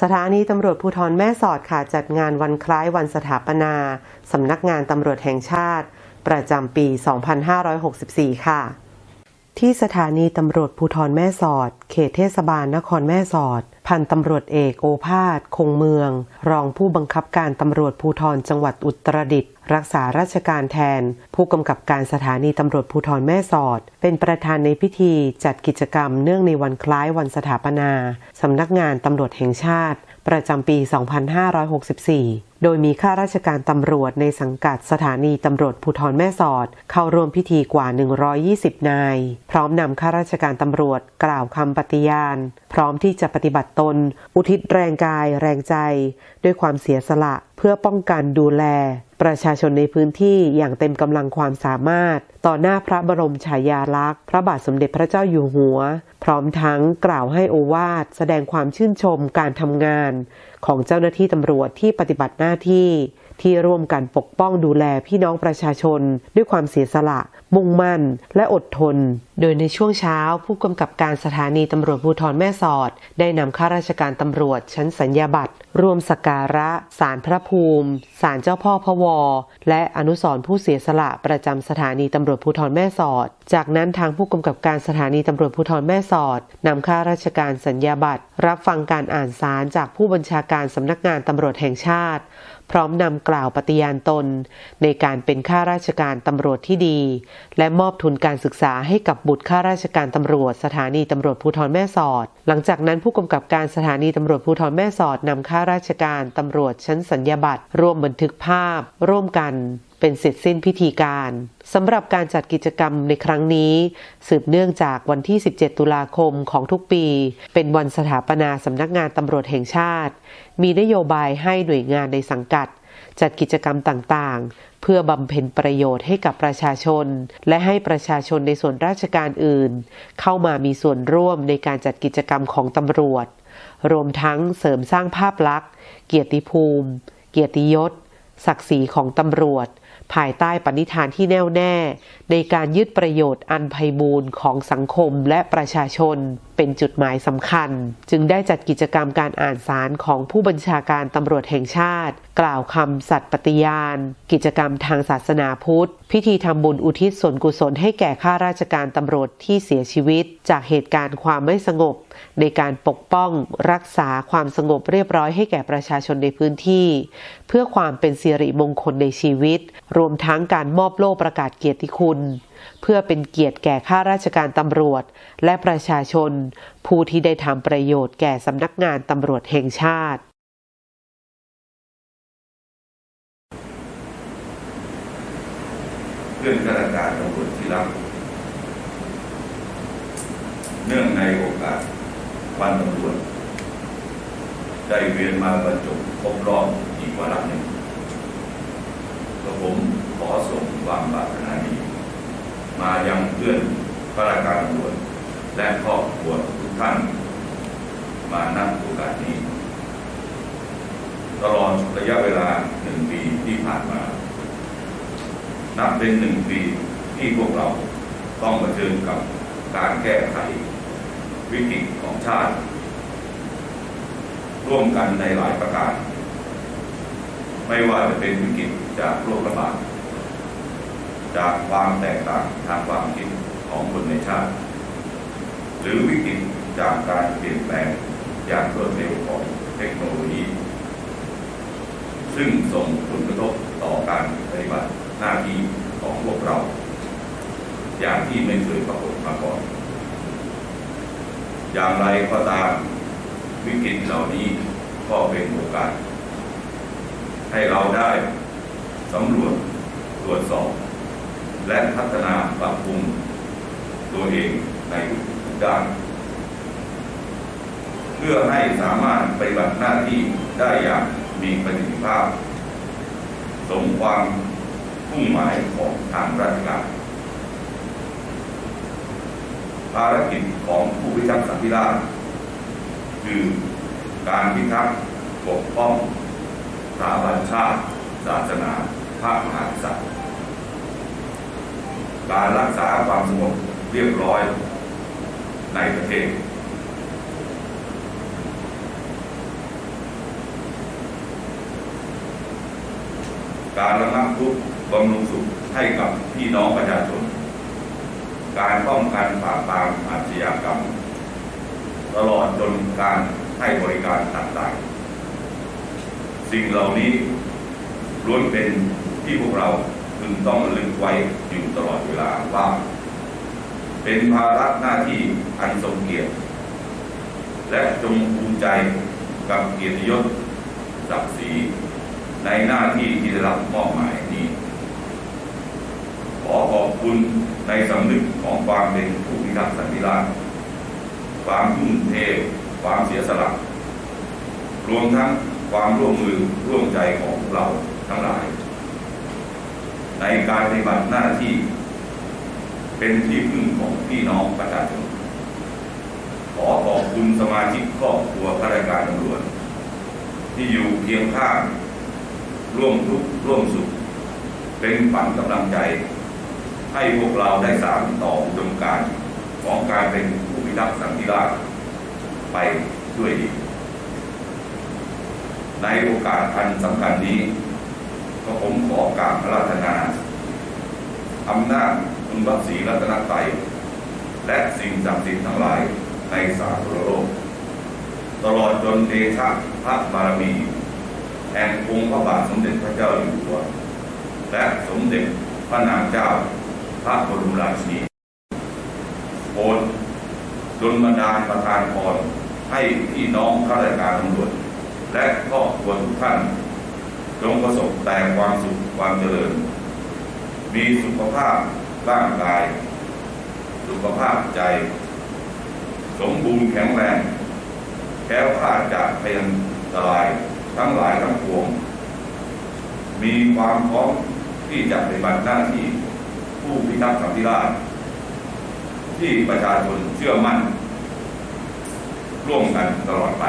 สถานีตำรวจภูธรแม่สอดค่ะจัดงานวันคล้ายวันสถาปนาสำนักงานตำรวจแห่งชาติ ประจำปี 2564 ค่ะ ที่สถานีตำรวจภูธรแม่สอด เขตเทศบาลนครแม่สอด พันตำรวจเอกโอภาส คงเมือง รองผู้บังคับการตำรวจภูธรจังหวัดอุตรดิตถ์ รักษาราชการแทน ผู้กำกับการสถานีตำรวจภูธรแม่สอด เป็นประธานในพิธีจัดกิจกรรมเนื่องในวันคล้ายวันสถาปนาสำนักงานตำรวจแห่งชาติ ประจำปี 2564 โดยมีข้าราชการตำรวจในสังกัดสถานีตำรวจภูธรแม่สอด เข้าร่วมพิธีกว่า 120 นาย พร้อมนำข้าราชการตำรวจกล่าวคำปฏิญาณ พร้อมที่จะปฏิบัติตน อุทิศแรงกายแรงใจ ด้วยความเสียสละ พื่อป้องกันดูแล ประชาชนในพื้นที่อย่างเต็มกำลังความสามารถ ต่อหน้าพระบรมฉายาลักษณ์ พระบาทสมเด็จพระเจ้าอยู่หัว พร้อมทั้งกล่าวให้โอวาทแสดงความชื่นชมการทำงาน ของเจ้าหน้าที่ตำรวจที่ปฏิบัติหน้าที่ที่ร่วมกันปกป้องดูแลพี่น้องประชาชน ด้วยความเสียสละ มุ่งมั่น และอดทน โดยในช่วงเช้า ผู้กำกับการสถานีตำรวจภูธรแม่สอด ได้นำข้าราชการตำรวจชั้นสัญญาบัตร ร่วมสักการะศาลพระภูมิศาลเจ้าพ่อพะวอ และอนุสรผู้เสียสละประจำสถานีตำรวจภูธรแม่สอด จากนั้นทางผู้กำกับการสถานีตำรวจภูธรแม่สอดนำข้าราชการสัญญาบัตร รับฟังการอ่านสารจากผู้บัญชาการสำนักงานตำรวจแห่งชาติพร้อมนำกล่าวปฏิญาณตน ในการเป็นข้าราชการตำรวจที่ดี และมอบทุนการศึกษาให้กับบุตรข้าราชการตำรวจ สถานีตำรวจภูธรแม่สอด หลังจากนั้นผู้กำกับการสถานีตำรวจภูธรแม่สอดนำข้าราชการตำรวจชั้นสัญญาบัตรร่วมบันทึกภาพ ร่วมกัน เป็นเสร็จสิ้นพิธีการสำหรับการจัดกิจกรรมในครั้งนี้ สืบเนื่องจากวันที่ 17 ตุลาคมของทุกปี เป็นวันสถาปนาสำนักงานตำรวจแห่งชาติ มีนโยบายให้หน่วยงานในสังกัด จัดกิจกรรมต่างๆ เพื่อบำเพ็ญประโยชน์ให้กับประชาชน และให้ประชาชนในส่วนราชการอื่น เข้ามามีส่วนร่วมในการจัดกิจกรรมของตำรวจ รวมทั้งเสริมสร้างภาพลักษณ์ เกียรติภูมิ เกียรติยศศักดิ์ศรีของตำรวจ ภายใต้ปณิธานที่แน่วแน่ ในการยึดประโยชน์อันไพบูรณ์ของสังคมและประชาชนเป็นจุดหมายสำคัญ จึงได้จัดกิจกรรมการอ่านสารของผู้บัญชาการตำรวจแห่งชาติ กล่าวคำสัตย์ปฏิญาณ กิจกรรมทางศาสนาพุทธ พิธีทำบุญอุทิศส่วนกุศลให้แก่ข้าราชการตำรวจที่เสียชีวิต จากเหตุการณ์ความไม่สงบ ในการปกป้องรักษาความสงบเรียบร้อยให้แก่ประชาชนในพื้นที่ เพื่อความเป็นสิริมงคลในชีวิต รวมทั้งการมอบโล่ประกาศเกียรติคุณ เพื่อเป็นเกียรติแก่ข้าราชการตำรวจ และประชาชน ผู้ที่ได้ทำประโยชน์แก่สำนักงานตำรวจแห่งชาติเพื่อนข้าราชการตำรวจที่รักเนื่องในโอกาสวันตำรวจได้เวียนมาบรรจบครบรอบอีกวาระหนึ่งกระผมขอส่งความปรารถนาดี มายังเพื่อนข้าราชการตำรวจและครอบครัวทุกท่าน มานั่งโอกาสนี้ ตลอดระยะเวลาหนึ่งปีที่ผ่านมา นับเป็นหนึ่งปีที่พวกเราต้องเผชิญกับการแก้ไขวิกฤตของชาติ ร่วมกันในหลายประการ ไม่ว่าจะเป็นวิกฤตจากโรคระบาด จากความแตกต่างทางความคิดของคนในชาติ หรือวิกฤตจากการเปลี่ยนแปลงอย่างรวดเร็วของเทคโนโลยี ซึ่งส่งผลกระทบต่อการปฏิบัติหน้าที่ของพวกเรา อย่างที่ไม่เคยปรากฏมาก่อน อย่างไรก็ตามวิกฤตเหล่านี้ก็เป็นโอกาส ให้เราได้สำรวจตรวจสอบ และพัฒนาปรับปรุงตัวเองในทุกด้าน เพื่อให้สามารถปฏิบัติหน้าที่ได้อย่างมีประสิทธิภาพ สมความมุ่งหมายของทางราชการภารกิจของผู้พิทักษ์สันติราษฎร์คือการพิทักษ์ปกป้องสถาบันชาติ ศาสนาพระมหากษัตริย์ การรักษาความสงบเรียบร้อยในประเทศ การระงับทุกข์บำรุงสุขให้กับพี่น้องประชาชน การป้องกันปราบปรามอาชญากรรม ตลอดจนการให้บริการต่างๆ สิ่งเหล่านี้ล้วนเป็นที่พวกเรา พึงต้องระลึกไว้อยู่ตลอดเวลาว่า เป็นภาระหน้าที่อันทรงเกียรติ และจงภูมิใจกับเกียรติยศศักดิ์ศรีในหน้าที่ที่ได้รับมอบหมายนี้ ขอขอบคุณในสำนึกของความเป็นผู้พิทักษ์สันติราษฎร์ความทุ่มเทความเสียสละรวมทั้งความร่วมมือร่วมใจของเราทั้งหลาย ในการปฏิบัติหน้าที่ เป็นที่พึ่งของพี่น้องประชาชนขอขอบคุณสมาชิกครอบครัวข้าราชการตำรวจที่อยู่เคียงข้าง ร่วมทุกข์ร่วมสุข เป็นฝันกำลังใจ ให้พวกเราได้สานต่ออุดมการของการเป็นผู้พิทักษ์สันติราษฎร์ไปด้วยดี ในโอกาสอันสำคัญนี้ ก็ผมขอกราบพระราชนาอำนาจคุณพระศรีรัตนตรัยและสิ่งศักดิ์สิทธิ์ทั้งหลายในสากลโลก ตลอดจนเดชะพระบารมีแห่งองค์พระบาทสมเด็จพระเจ้าอยู่หัว และสมเด็จพระนางเจ้า พระบรมราชินีโปรดดลบันดาลประทานพรให้พี่น้องข้าราชการตำรวจ และครอบครัวทุกท่าน ประสบแต่ความสุขความเจริญ มีสุขภาพร่างกาย สุขภาพใจ สมบูรณ์แข็งแรงแค้วคลาดจากพยันตรายทั้งหลายทั้งปวง มีความพร้อมที่จะปฏิบัติหน้าที่ผู้พิทักษ์สันติราษฎร์ที่ประชาชนเชื่อมั่น ร่วมกันตลอดไป